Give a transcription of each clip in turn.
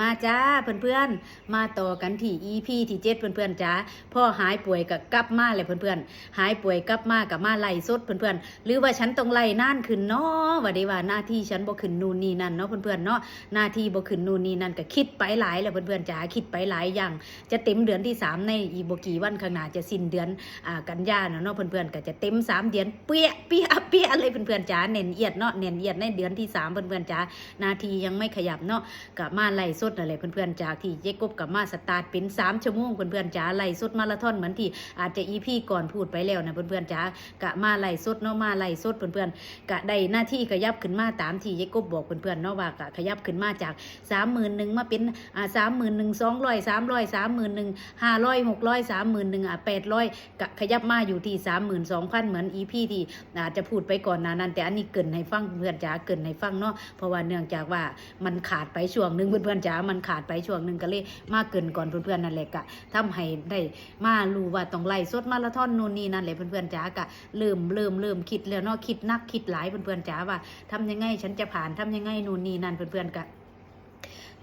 มาจ้าเพื่อนๆ มาต่อกันที่ EP ที่7เพื่อนๆจ้าพ่อหายป่วยกับกลับมาเลยเพื่อนๆ หายป่วยกลับมากับมาไล่สดเพื่อนๆ หรือว่าฉันต้องไล่น่านขึ้นเนาะว่าได้ว่าหน้าที่ฉันบ่ขึ้นนู่นนี่นั่นเนาะเพื่อนๆเนาะหน้าที่บ่ขึ้นนู่นนี่นั่นก็คิดไปหลายแล้วเพื่อนๆจ้าคิดไปหลายอย่างจะเต็มเดือนที่3ในอีบกี่วันข้างหน้าจะสิ้นเดือนอ่ากันยาเนาะเนาะเพื่อนๆก็จะเต็ม3เดือนเปี้ยเปี้ยเปี้ยเลยเพื่อนๆจ้าเน้นเอียดเนาะเน้นเอียดในเดือนที่3เพื่อนๆจ้าหนาทียังไม่ขยับเนาะกับมาไล่สดอะไรเพื่อนๆจากที่เจ๊กบกับมาสตาร์ทเป็น3ชั่วโมงเพื่อนๆจ๋าไล่สดมาราธอนเหมือนที่อาจจะอีพีก่อนพูดไปแล้วนะเพื่อนๆจ๋ากะมาไล่สดเนาะมาไล่สดเพื่อนๆกะได้หน้าที่ขยับขึ้นมาตามที่เจ๊กบบอกเพื่อนๆเนาะว่ากะขยับขึ้นมาจากสามหมื่นหนึ่งมาเป็นอ่าสามหมื่นหนึ่งสองร้อยสามร้อยสามหมื่นหนึ่งห้าร้อยหกร้อยสามหมื่นหนึ่งอะแปดร้อยกะขยับมาอยู่ที่สามหมื่นสองพันเหมือนอีพีที่อาจจะพูดไปก่อนหนานั้นแต่อันนี้เกินให้ฟังเพื่อนจ๋าเกินให้ฟังเนาะเพราะว่าเนื่องจากว่ามันขาดไปช่วงหนึ่งเพื่อนๆจ๋ามันขาดไปช่วงหนึ่งก็เลยมาเกินก่อนเพื่อนๆนั่นแหละกะทำให้ได้มารู้ว่าต้องไล่สดมาราธอนนู่นนี่นั่นแหละเพื่อนๆจ๋ากะเริ่มเริ่มเริ่มคิดแล้วเนาะคิดนักคิดหลายเพื่อนๆจ๋าว่าทำยังไงฉันจะผ่านทำยังไงนู่นนี่นั่นเพื่อนๆกะ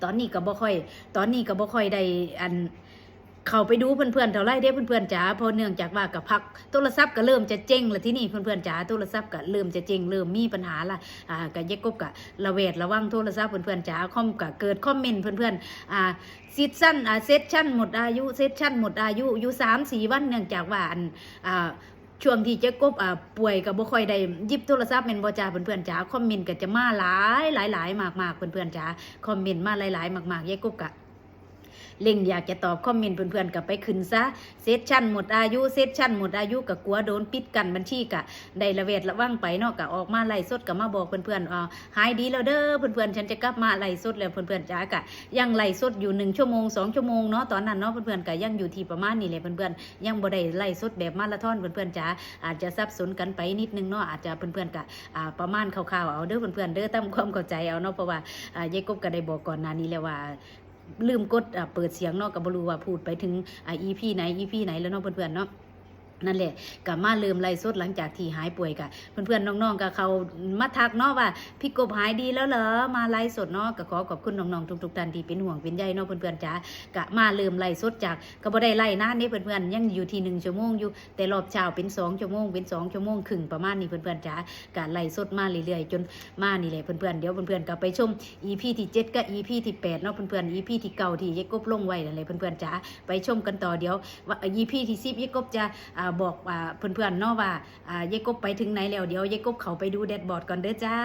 ตอนนี้ก็บ่ค่อย ตอนนี้ก็บ่ค่อยได้อัน เข้าไปดูเพื่อนๆเท่าไรเด้เพื่อนๆจ๋าเพราะเนื่องจากว่ากับพักโทรศัพท์ก็เริ่มจะเจ๊งล้วที่นี่เพื่อนๆจ๋าโทรศัพท์ก็เริ่มจะเจ๊งเริ่มมีปัญหาละอ่าก็เยกกบกะระเวดระวังโทรศัพท์เพื่อนๆจ๋าคอมก็เกิดคอมเมนต์เพื่อนๆอ่าซิดสั้นอ่าเซสชั่นหมดอายุเซสชั่นหมดอายุอยู่สามสี่วันเนื่องจากว่าอันอ่าช่วงที่เจ๊กบอ่าป่วยก็บ่ค่อยได้ยิบโทรศัพท์แม่นบ่จ้าเพื่อนๆจ๋าคอมเมนต์ก็จะมาหลายหลายหลายมากๆเพื่อนๆจ๋าคอมเมนต์มาหลายๆมากๆเจ๊กบกะ เล่งอยากจะตอบคอมเมนต์เพื่อนๆกับไปขึ้นซะเซสชั่นหมดอายุเซสชั่นหมดอายุกับกลัวโดนปิดกันบัญชีกะได้ระเวดระวังไปเนาะกะออกมาไล่สดกับมาบอกเพื่อนๆอ่าหายดีแล้วเด้อเพื่อนๆฉันจะกลับมาไล่สดแล้วเพื่อนๆจ้ากะยังไล่สดอยู่หนึ่งชั่วโมงสองชั่วโมงเนาะตอนนั้นเนาะเพื่อนๆกะยังอยู่ที่ประมาณนี้เลยเพื่อนๆยังบ่ได้ไล่สดแบบมาราธอนเพื่อนๆจ้าอาจจะสับสนกันไปนิดนึงเนาะอาจจะเพื่อนๆกะอ่าประมาณคร่าวๆเอาเด้อเพื่อนๆเด้อตามความเข้าใจเอาเนาะเพราะว่าอ่ายายกบก็ได้บอกก่อนหน้านี้แล้วว่า ลืมกดเปิดเสียงเนาะกับบรูว่าพูดไปถึงอีพีไหนอีพีไหนแล้วเนาะเพื่อนๆเนาะ นั่นแหละกับมาเริ่มไล่สดหลังจากที่หายป่วยกะเพื่อนๆน้องๆกับเขามาทักเนาะว่าพี่กบหายดีแล้วเหรอมาไล่สดเนาะก็ขอขอบคุณน้องๆทุกๆท่านที่เป็นห่วงเป็นใยเนาะเพื่อนๆจ้ากะมาเริ่มไล่สดจากก็บ่ได้ไล่นานนี่เพื่อนๆยังอยู่ที่หนึ่งชั่วโมงอยู่แต่รอบเช้าเป็นสองชั่วโมงเป็นสองชั่วโมงครึ่งประมาณนี้เพื่อนๆจ้ากะไล่สดมาเรื่อยๆจนมานี่แหละเพื่อนๆเดี๋ยวเพื่อนๆก็ไปชม EP ที่7กับ EP ที่8เนาะเพื่อนๆ EP ที่เก่าที่ยายกบลงไว้นั่นแหละเพื่อนๆจ๋าไปชมกันต่อเดี๋ยวว่า EP ที่10ยายกบจะอ่าบอกว่าเพื่อนๆเนาะว่าเยกบไปถึงไหนแล้วเดี๋ยวยายกบเขาไปดูแดดบอร์ดก่อนเด้อจ้า